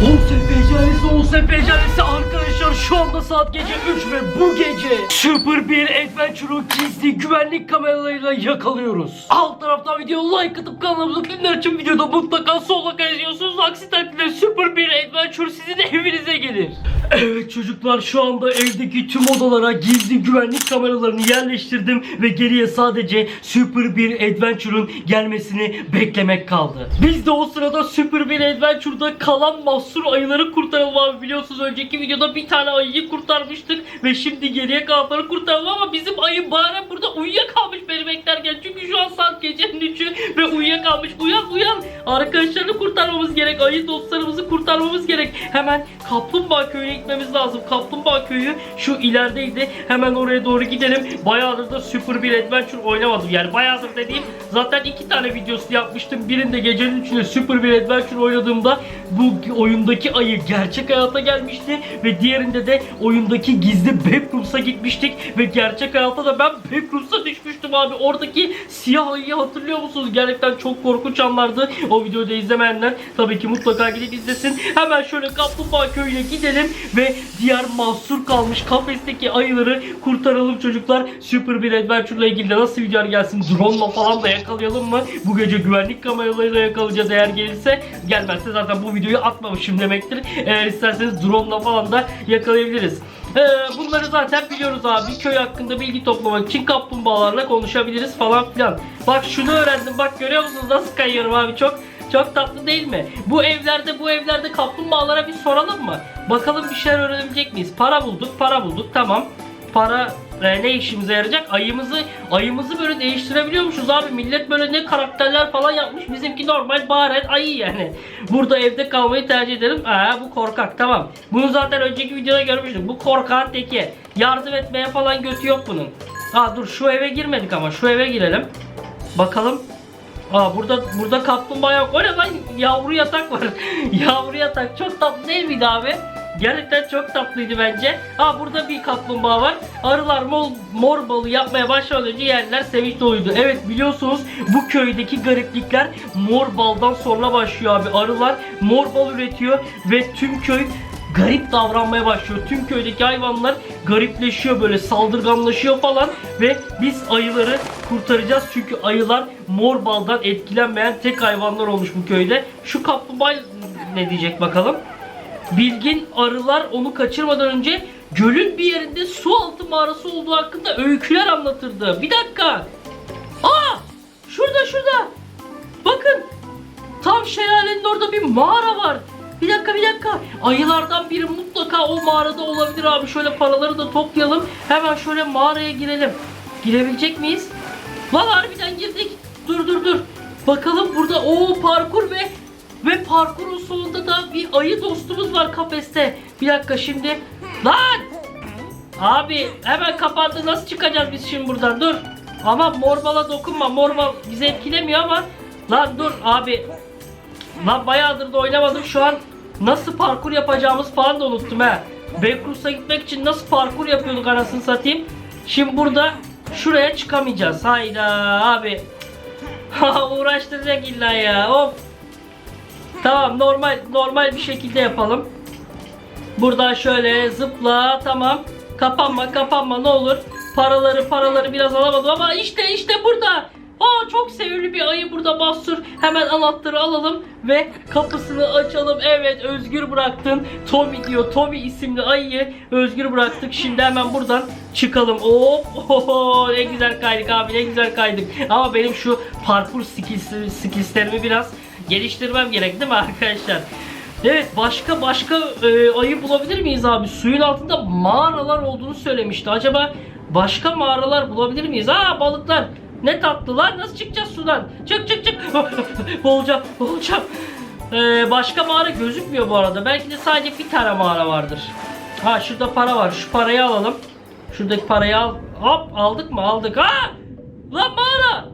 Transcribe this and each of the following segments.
OSF ailesi, OSF ailesi arkadaşlar şu anda saat gece 3 ve bu gece Super bir Adventure'u gizli güvenlik kameralarıyla yakalıyoruz. Alt taraftan video like atıp kanalımıza bildirimler için videoda mutlaka sola kayıyorsunuz. Aksi takdirde Super bir Adventure sizin evinize gelir. Evet çocuklar şu anda evdeki tüm odalara gizli güvenlik kameralarını yerleştirdim ve geriye sadece Super bir Adventure'ın gelmesini beklemek kaldı. Biz de o sırada Super bir Adventure'da kalan mahsur ayıları kurtaralım abi biliyorsunuz önceki videoda bir tane ayıyı kurtarmıştık ve şimdi geriye kalanları kurtaralım ama bizim ayı bari burada uyuyakalmış beni beklerken. Çünkü şu an saat gecenin 3'ü ve uyuyakalmış. Uyan uyan. Arkadaşlarını kurtarmamız gerek ayı dostlarımızı kurtarmamız gerek. Hemen Kaplumbağa köyüne gitmemiz lazım. Kaplumbağa köyü şu ilerideydi. Hemen oraya doğru gidelim. Bayağıdır da Super bir Adventure oynamadım. Yani bayağıdır dediğim zaten iki tane videosu yapmıştım. Birinde gecenin içinde Super bir Adventure oynadığımda bu oyundaki ayı gerçek hayata gelmişti ve diğerinde de oyundaki gizli Backrooms'a gitmiştik. Ve gerçek hayatta da ben Backrooms'a düşmüştüm abi. Oradaki siyah ayıyı hatırlıyor musunuz? Gerçekten çok korkunç anlardı o videoyu da izlemeyenler. Tabii ki mutlaka gidip izlesin. Hemen şöyle Kaplumbağa köyüne gidelim ve diğer mahsur kalmış kafesteki ayıları kurtaralım çocuklar. Super bir Adventure ile ilgili de nasıl videolar gelsin? Drone falan da yakalayalım mı? Bu gece güvenlik kameralarıyla yakalayacağız eğer gelirse. Gelmezse zaten bu videoyu atmamışım demektir. Eğer isterseniz drone falan da yakalayabiliriz ee, bunları zaten biliyoruz abi köy hakkında bilgi toplamak için kaplumbağalarla konuşabiliriz falan filan bak şunu öğrendim bak görüyor musunuz nasıl kayıyorum abi çok çok tatlı değil mi? Bu evlerde bu evlerde kaplumbağalara bir soralım mı? Bakalım bir şeyler öğrenebilecek miyiz? Para bulduk, para bulduk. Tamam. Para e, ne işimize yarayacak? Ayımızı ayımızı böyle değiştirebiliyormuşuz abi. Millet böyle ne karakterler falan yapmış. Bizimki normal baren ayı yani. Burada evde kalmayı tercih ederim. Aa bu korkak tamam. Bunu zaten önceki videoda görmüştük. Bu korkağın teki. Yardım etmeye falan götü yok bunun. Aa dur şu eve girmedik ama şu eve girelim. Bakalım Aa burada burada kaplumbağa yok. O ne lan? Yavru yatak var. Yavru yatak. Çok tatlı değil miydi abi? Gerçekten çok tatlıydı bence. Aa burada bir kaplumbağa var. Arılar mor, mor balı yapmaya başlamadan yerler sevinç doluydu. Evet biliyorsunuz bu köydeki gariplikler mor baldan sonra başlıyor abi. Arılar mor bal üretiyor ve tüm köy garip davranmaya başlıyor. Tüm köydeki hayvanlar garipleşiyor böyle saldırganlaşıyor falan ve biz ayıları kurtaracağız çünkü ayılar mor baldan etkilenmeyen tek hayvanlar olmuş bu köyde. Şu kaplumbağa ne diyecek bakalım. Bilgin arılar onu kaçırmadan önce gölün bir yerinde su altı mağarası olduğu hakkında öyküler anlatırdı. Bir dakika. Aa! Şurada şurada. Bakın. Tam şelalenin orada bir mağara var. Bir dakika bir dakika. Ayılardan biri mutlaka o mağarada olabilir abi. Şöyle paraları da toplayalım. Hemen şöyle mağaraya girelim. Girebilecek miyiz? Lan harbiden girdik. Dur dur dur. Bakalım burada o parkur ve ve parkurun sonunda da bir ayı dostumuz var kafeste. Bir dakika şimdi. Lan! Abi hemen kapandı. Nasıl çıkacağız biz şimdi buradan? Dur. Ama morbala dokunma. Morbal bizi etkilemiyor ama. Lan dur abi. Lan bayağıdır da oynamadım. Şu an nasıl parkur yapacağımız falan da unuttum ha. Backrooms'a gitmek için nasıl parkur yapıyorduk anasını satayım. Şimdi burada şuraya çıkamayacağız. Hayda abi. Uğraştıracak illa ya. Of. Tamam normal normal bir şekilde yapalım. Buradan şöyle zıpla tamam. Kapanma kapanma ne olur. Paraları paraları biraz alamadım ama işte işte burada. Aa çok sevimli bir ayı burada mahsur. Hemen anahtarı alalım ve kapısını açalım. Evet özgür bıraktın. Tommy diyor. Tommy isimli ayıyı özgür bıraktık. Şimdi hemen buradan çıkalım. Hop oho, ne güzel kaydık abi ne güzel kaydık. Ama benim şu parkur skills, skillslerimi biraz geliştirmem gerek değil mi arkadaşlar? Evet başka başka e, ayı bulabilir miyiz abi? Suyun altında mağaralar olduğunu söylemişti. Acaba başka mağaralar bulabilir miyiz? Aa balıklar. Ne tatlılar. Nasıl çıkacağız sudan? Çık çık çık. boğulacağım boğulacağım. Ee, başka mağara gözükmüyor bu arada. Belki de sadece bir tane mağara vardır. Ha şurada para var. Şu parayı alalım. Şuradaki parayı al. Hop aldık mı? Aldık. Ha! Lan mağara!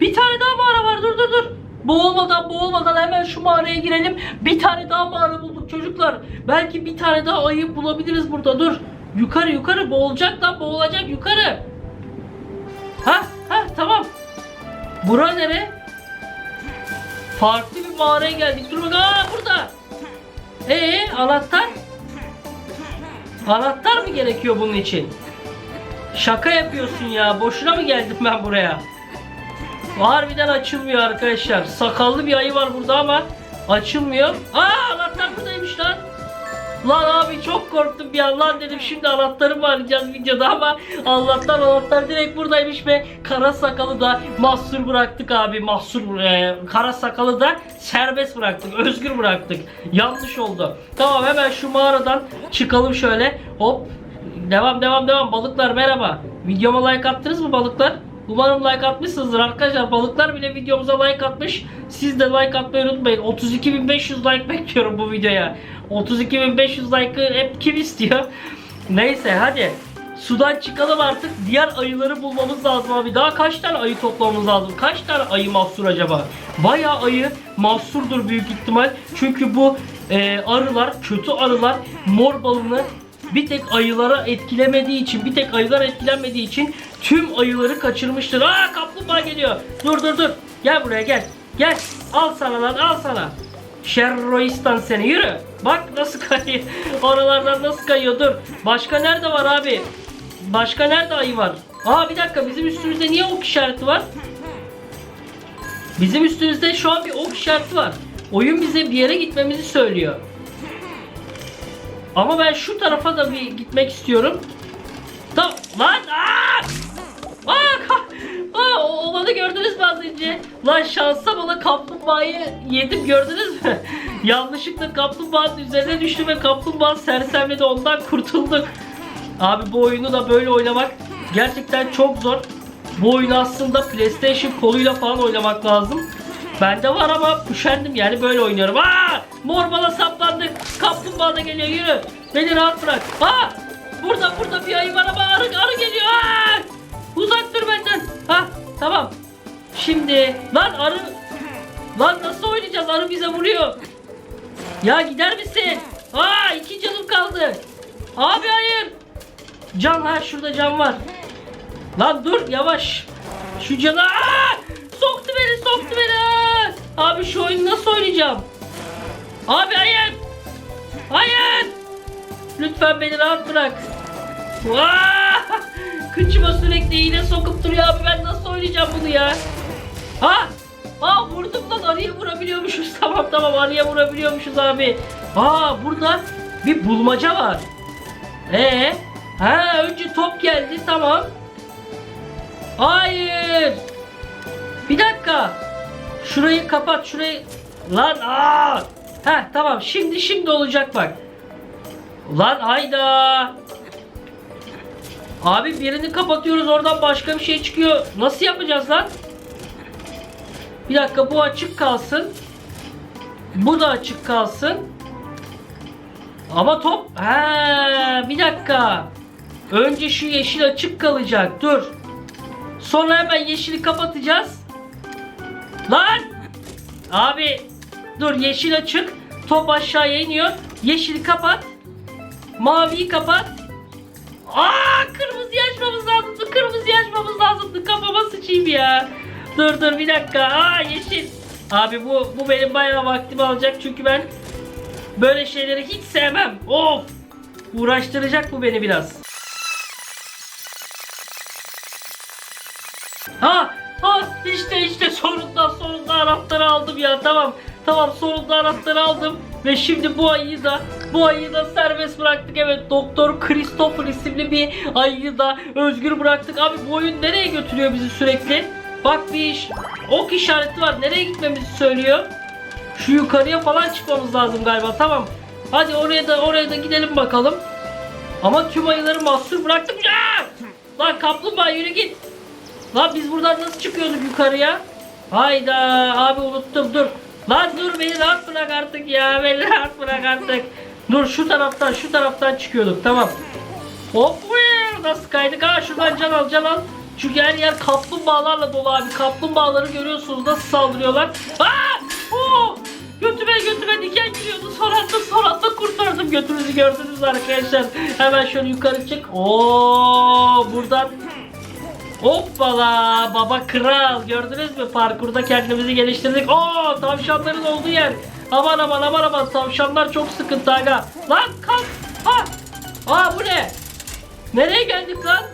Bir tane daha mağara var. Dur dur dur. Boğulmadan boğulmadan hemen şu mağaraya girelim. Bir tane daha mağara bulduk çocuklar. Belki bir tane daha ayı bulabiliriz burada. Dur. Yukarı yukarı boğulacak lan boğulacak yukarı. Ha ha tamam. Bura nere? Farklı bir mağaraya geldik. Dur bak. Aa burada. Anahtar? Anahtar mı gerekiyor bunun için? Şaka yapıyorsun ya. Boşuna mı geldim ben buraya? Harbiden açılmıyor arkadaşlar. Sakallı bir ayı var burada ama açılmıyor. Aa anahtar buradaymış lan. Lan abi çok korktum bir an. Lan dedim şimdi anahtarı mı arayacağız videoda ama Allah'tan anahtar direkt buradaymış ve kara sakalı da mahsur bıraktık abi. Mahsur e, kara sakalı da serbest bıraktık özgür bıraktık. Yanlış oldu. Tamam hemen şu mağaradan çıkalım şöyle. Hop. Devam devam devam. Balıklar merhaba. Videoma like attınız mı balıklar Umarım like atmışsınızdır arkadaşlar. Balıklar bile videomuza like atmış. Siz de like atmayı unutmayın. 32.500 like bekliyorum bu videoya. 32.500 like'ı hep kim istiyor? Neyse hadi. Sudan çıkalım artık. Diğer ayıları bulmamız lazım abi. Daha kaç tane ayı toplamamız lazım? Kaç tane ayı mahsur acaba? Bayağı ayı mahsurdur büyük ihtimal. Çünkü bu e, arılar, kötü arılar mor balını bir tek ayılara etkilemediği için, bir tek ayılar etkilenmediği için tüm ayıları kaçırmıştır. Aa kaplumbağa geliyor. Dur dur dur. Gel buraya gel. Gel. Al sana lan al sana. Şerroistan seni yürü. Bak nasıl kayıyor. Oralardan nasıl kayıyor dur. Başka nerede var abi? Başka nerede ayı var? Aa bir dakika bizim üstümüzde niye ok işareti var? Bizim üstümüzde şu an bir ok işareti var. Oyun bize bir yere gitmemizi söylüyor. Ama ben şu tarafa da bir gitmek istiyorum. Tamam. Lan! Aa! Aa! Aa! Olanı gördünüz mü az önce? Lan şansa bana kaplumbağayı yedim gördünüz mü? Yanlışlıkla kaplumbağanın üzerine düştü ve kaplumbağa sersemledi ondan kurtulduk. Abi bu oyunu da böyle oynamak gerçekten çok zor. Bu oyunu aslında PlayStation koluyla falan oynamak lazım. Bende var ama üşendim yani böyle oynuyorum. Aa! Mor bala saplandık. Kaplumbağa da geliyor yürü. Beni rahat bırak. Aa! Burada burada bir ayı var ama arı, arı geliyor. Aa! Uzak dur benden. Ha tamam. Şimdi lan arı Lan nasıl oynayacağız? Arı bize vuruyor. Ya gider misin? Aa iki canım kaldı. Abi hayır. Can ha şurada can var. Lan dur yavaş. Şu canı Aa! soktu beni soktu beni. Aa! Abi şu oyunu nasıl oynayacağım? Abi hayır. Hayır. Lütfen beni rahat bırak. Aa! Kıçıma sürekli iğne sokup duruyor abi ben nasıl oynayacağım bunu ya? Ha? Aa vurdum lan arıya vurabiliyormuşuz. Tamam tamam arıya vurabiliyormuşuz abi. Aa burada bir bulmaca var. Ee? Ha önce top geldi tamam. Hayır. Bir dakika. Şurayı kapat şurayı. Lan aa. Ha tamam şimdi şimdi olacak bak. Lan hayda. Abi birini kapatıyoruz oradan başka bir şey çıkıyor. Nasıl yapacağız lan? Bir dakika bu açık kalsın. Bu da açık kalsın. Ama top... Ha, bir dakika. Önce şu yeşil açık kalacak. Dur. Sonra hemen yeşili kapatacağız. Lan! Abi dur yeşil açık. Top aşağıya iniyor. Yeşili kapat. Maviyi kapat. Aa kırmızıyı açmamız lazımdı. Kırmızıyı açmamız lazımdı. Kafama sıçayım ya. Dur dur bir dakika. Aa yeşil. Abi bu bu benim bayağı vaktimi alacak çünkü ben böyle şeyleri hiç sevmem. Of! Uğraştıracak bu beni biraz. Ha! Ha! işte işte sonunda sonunda anahtarı aldım ya tamam. Tamam sonunda anahtarı aldım. Ve şimdi bu ayıyı da bu ayıyı da serbest bıraktık. Evet Doktor Christopher isimli bir ayıyı da özgür bıraktık. Abi bu oyun nereye götürüyor bizi sürekli? Bak bir iş, ok işareti var. Nereye gitmemizi söylüyor? Şu yukarıya falan çıkmamız lazım galiba. Tamam. Hadi oraya da oraya da gidelim bakalım. Ama tüm ayıları mahsur bıraktım. Ya! Lan kaplumbağa yürü git. Lan biz buradan nasıl çıkıyorduk yukarıya? Hayda abi unuttum dur. Lan dur beni rahat bırak artık ya. Beni rahat bırak artık. Dur şu taraftan şu taraftan çıkıyorduk tamam. Hop nasıl kaydık ha şuradan can al can al. Çünkü her yer kaplumbağalarla dolu abi. Kaplumbağaları görüyorsunuz nasıl saldırıyorlar. Aa! Oo! Götüme götüme diken giriyordu. Son anda son anda kurtardım götünüzü gördünüz arkadaşlar. Hemen şöyle yukarı çık. Oo buradan Hoppala baba kral gördünüz mü parkurda kendimizi geliştirdik. Oo tavşanların olduğu yer. Aman aman aman aman tavşanlar çok sıkıntı aga. Lan kalk. Ha. Aa bu ne? Nereye geldik lan?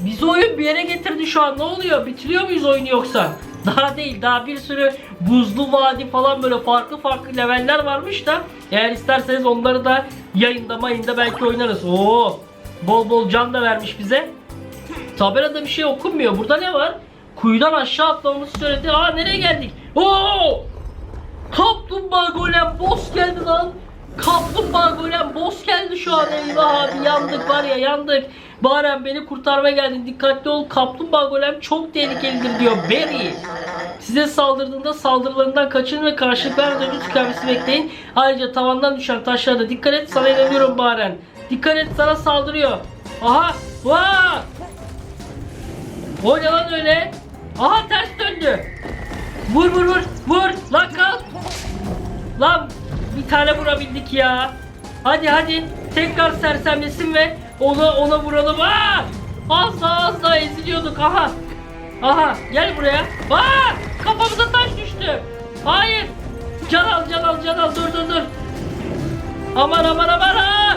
Biz oyun bir yere getirdi şu an. Ne oluyor? Bitiriyor muyuz oyunu yoksa? Daha değil. Daha bir sürü buzlu vadi falan böyle farklı farklı leveller varmış da eğer isterseniz onları da yayında mayında belki oynarız. Oo! Bol bol can da vermiş bize. Tabelada bir şey okunmuyor. Burada ne var? Kuyudan aşağı atlamamızı söyledi. Aa nereye geldik? Oo! Kaplumbağa golem boss geldi lan. Kaplumbağa golem boss geldi şu an. Eyvah abi yandık var ya yandık. Baren beni kurtarmaya geldin. Dikkatli ol. Kaplumbağa golem çok tehlikelidir diyor. Berry. Size saldırdığında saldırılarından kaçın ve karşılık vermeden önce tükenmesini bekleyin. Ayrıca tavandan düşen taşlara da dikkat et. Sana inanıyorum Baren. Dikkat et sana saldırıyor. Aha. Vaa. O ne lan öyle? Aha ters döndü. Vur vur vur. Vur. Lan kalk. Lan bir tane vurabildik ya. Hadi hadi tekrar sersemlesin ve ona ona vuralım. Aa! Az daha az eziliyorduk. Aha. Aha gel buraya. Aa! Kafamıza taş düştü. Hayır. Can al can al can al dur dur dur. Aman aman aman. Aa!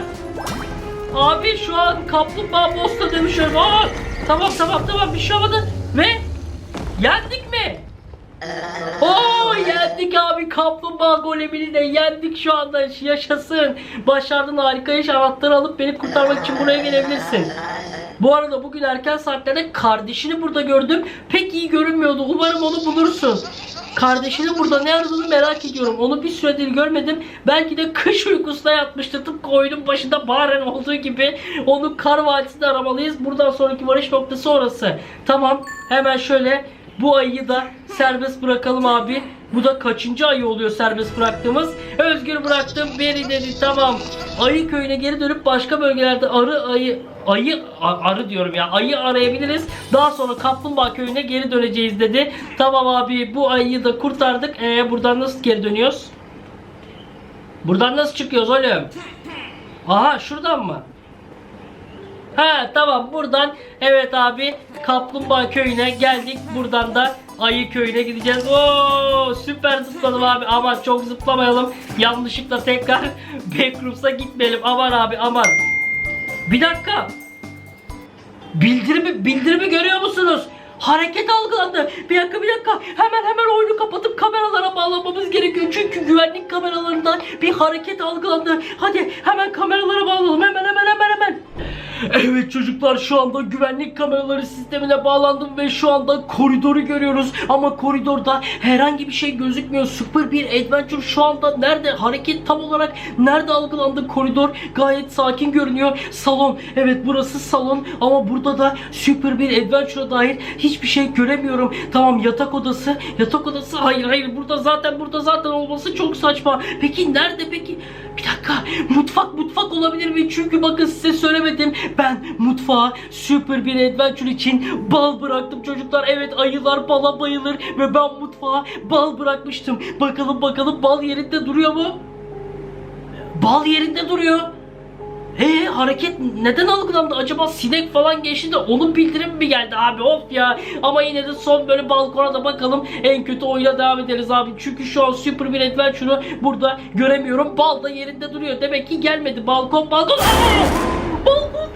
Abi şu an kaplumbağa bosta dönüşüyorum. Aa! Tamam tamam tamam bir şey olmadı. Ve yendik? Oo yendik abi kaplumbağa golemini de yendik şu anda yaşasın. Başardın harika iş anahtarı alıp beni kurtarmak için buraya gelebilirsin. Bu arada bugün erken saatlerde kardeşini burada gördüm. Pek iyi görünmüyordu. Umarım onu bulursun. Kardeşinin burada ne aradığını merak ediyorum. Onu bir süredir görmedim. Belki de kış uykusuna yatmıştır. Tıpkı oyunun başında Baren olduğu gibi. Onu kar vadisinde aramalıyız. Buradan sonraki varış noktası orası. Tamam. Hemen şöyle bu ayıyı da serbest bırakalım abi. Bu da kaçıncı ayı oluyor serbest bıraktığımız? Özgür bıraktım beni dedi tamam. Ayı köyüne geri dönüp başka bölgelerde arı ayı ayı arı diyorum ya ayı arayabiliriz. Daha sonra kaplumbağa köyüne geri döneceğiz dedi. Tamam abi bu ayıyı da kurtardık. Ee, buradan nasıl geri dönüyoruz? Buradan nasıl çıkıyoruz oğlum? Aha şuradan mı? Ha tamam buradan evet abi Kaplumbağa köyüne geldik. Buradan da Ayı köyüne gideceğiz. Oo süper zıpladım abi. Aman çok zıplamayalım. Yanlışlıkla tekrar Backrooms'a gitmeyelim. Aman abi aman. Bir dakika. Bildirimi bildirimi görüyor musunuz? Hareket algılandı. Bir dakika bir dakika. Hemen hemen oyunu kapatıp kameralara bağlamamız gerekiyor. Çünkü güvenlik kameralarından bir hareket algılandı. Hadi hemen kameralara bağlayalım. Hemen hemen hemen hemen. Evet çocuklar şu anda güvenlik kameraları sistemine bağlandım ve şu anda koridoru görüyoruz. Ama koridorda herhangi bir şey gözükmüyor. Super bir adventure şu anda nerede? Hareket tam olarak nerede algılandı? Koridor gayet sakin görünüyor. Salon. Evet burası salon ama burada da super bir adventure'a dair hiçbir şey göremiyorum. Tamam yatak odası. Yatak odası. Hayır hayır burada zaten burada zaten olması çok saçma. Peki nerede peki? Bir dakika. Mutfak mutfak olabilir mi? Çünkü bakın size söylemedim. Ben mutfağa super bir adventure için bal bıraktım çocuklar. Evet ayılar bala bayılır ve ben mutfağa bal bırakmıştım. Bakalım bakalım bal yerinde duruyor mu? Bal yerinde duruyor. Ee hareket neden algılandı? Acaba sinek falan geçti de onun bildirimi mi geldi abi? Of ya. Ama yine de son böyle balkona da bakalım. En kötü oyuna devam ederiz abi. Çünkü şu an Super bir Adventure'ı burada göremiyorum. Bal da yerinde duruyor. Demek ki gelmedi. Balkon balkon. Aa!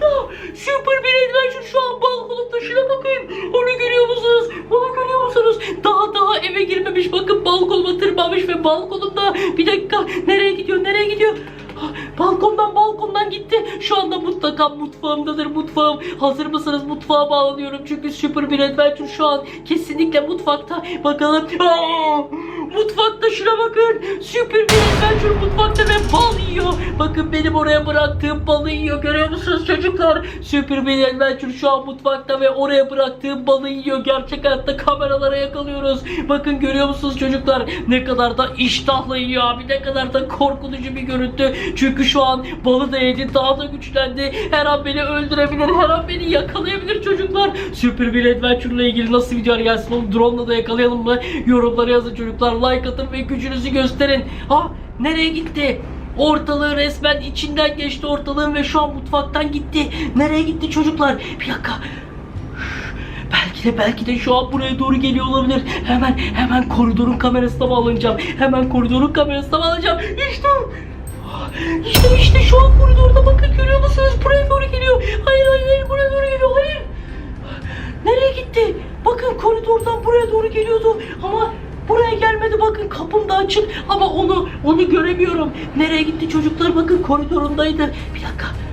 Balkonda Super bir Adventure şu an balkonunda şuna bakın. Onu görüyor musunuz? Onu görüyor musunuz? Daha daha eve girmemiş. Bakın balkonuma tırmanmış ve balkonumda. Bir dakika. Nereye gidiyor? Nereye gidiyor? Ah, Balkondan balkondan gitti. Şu anda mutlaka mutfağımdadır mutfağım. Hazır mısınız? Mutfağa bağlanıyorum. Çünkü Super bir Adventure şu an kesinlikle mutfakta. Bakalım. Aa, mutfakta şuna bakın. Super bir Adventure mutfakta ve bal yiyor. Bakın benim oraya bıraktığım balı yiyor. Görüyor musunuz çocuklar? Super bir Adventure şu an mutfakta ve oraya bıraktığım balı yiyor. Gerçek hayatta kameralara yakalıyoruz. Bakın görüyor musunuz çocuklar? Ne kadar da iştahla yiyor abi. Ne kadar da korkutucu bir görüntü. Çünkü şu an balı da yedi. Daha da güçlendi. Her an beni öldürebilir. Her an beni yakalayabilir çocuklar. Super bir Adventure ile ilgili nasıl videolar gelsin onu drone da yakalayalım mı? Yorumlara yazın çocuklar. Like atın ve gücünüzü gösterin. Ha nereye gitti? Ortalığı resmen içinden geçti ortalığın ve şu an mutfaktan gitti. Nereye gitti çocuklar? Bir dakika. Belki de belki de şu an buraya doğru geliyor olabilir. Hemen hemen koridorun kamerasına bağlanacağım. Hemen koridorun kamerasına bağlanacağım. İşte işte işte şu an koridorda bakın görüyor musunuz? Buraya doğru geliyor. Hayır hayır hayır buraya doğru geliyor. Hayır. Nereye gitti? Bakın koridordan buraya doğru geliyordu ama buraya gelmedi. Bakın kapım da açık ama onu onu göremiyorum. Nereye gitti çocuklar? Bakın koridorundaydı. Bir dakika.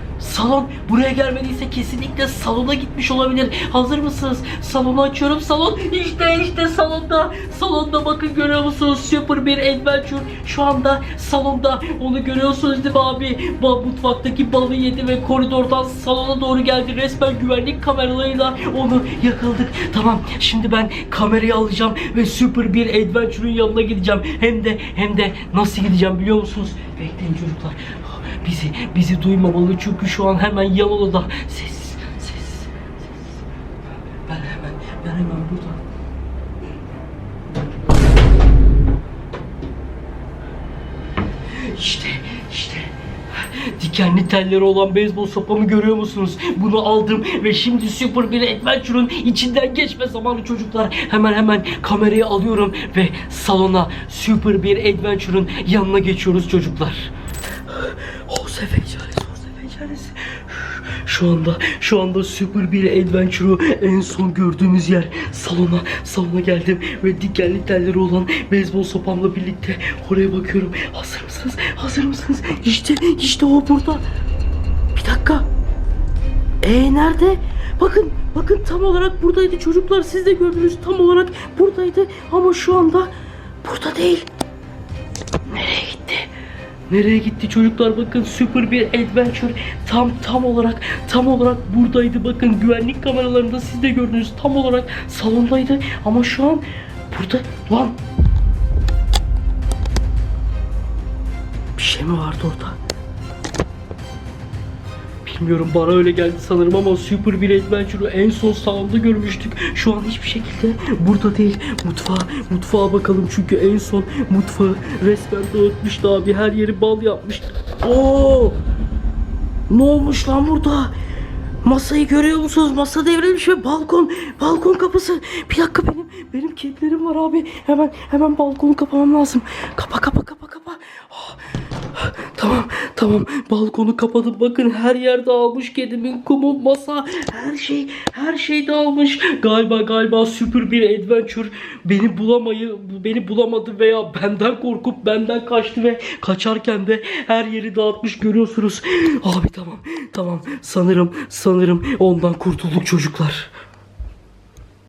Salon buraya gelmediyse kesinlikle salona gitmiş olabilir. Hazır mısınız? Salonu açıyorum. Salon işte işte salonda. Salonda bakın görüyor musunuz? Super bir adventure. Şu anda salonda. Onu görüyorsunuz değil mi abi? Ba mutfaktaki balı yedi ve koridordan salona doğru geldi. Resmen güvenlik kameralarıyla onu yakaladık. Tamam şimdi ben kamerayı alacağım ve super bir adventure'ın yanına gideceğim. Hem de hem de nasıl gideceğim biliyor musunuz? Bekleyin çocuklar. Bizi bizi duymamalı çünkü şu an hemen yan odada. Sessiz sessiz sessiz. Ben hemen ben hemen buradan. İşte işte Dikenli telleri olan beyzbol sopamı görüyor musunuz? Bunu aldım ve şimdi Super bir Adventure'ın içinden geçme zamanı çocuklar. Hemen hemen kamerayı alıyorum ve salona Super bir Adventure'ın yanına geçiyoruz çocuklar. Şu anda, şu anda Super bir Adventure'u en son gördüğümüz yer. Salona, salona geldim ve dikenli telleri olan beyzbol sopamla birlikte oraya bakıyorum. Hazır mısınız? Hazır mısınız? İşte, işte o burada. Bir dakika. E nerede? Bakın, bakın tam olarak buradaydı çocuklar. Siz de gördünüz tam olarak buradaydı. Ama şu anda burada değil. Nereye gitti? Nereye gitti çocuklar? Bakın süper bir adventure. Tam tam olarak tam olarak buradaydı. Bakın güvenlik kameralarında siz de gördünüz. Tam olarak salondaydı. Ama şu an burada lan. Bir şey mi vardı orada? Bilmiyorum bana öyle geldi sanırım ama Super bir Adventure'ı en son salonda görmüştük. Şu an hiçbir şekilde burada değil. Mutfağa, mutfağa bakalım çünkü en son mutfağı resmen dağıtmıştı abi. Her yeri bal yapmıştı. Oo! Ne olmuş lan burada? Masayı görüyor musunuz? Masa devrilmiş ve balkon, balkon kapısı. Bir dakika benim, benim kedilerim var abi. Hemen, hemen balkonu kapamam lazım. Kapa, kapa, kapa, kapa. Oh. Tamam tamam balkonu kapadım bakın her yer dağılmış kedimin kumu masa her şey her şey dağılmış. Galiba galiba süper bir adventure. Beni bulamayı beni bulamadı veya benden korkup benden kaçtı ve kaçarken de her yeri dağıtmış görüyorsunuz. Abi tamam tamam. Sanırım sanırım ondan kurtulduk çocuklar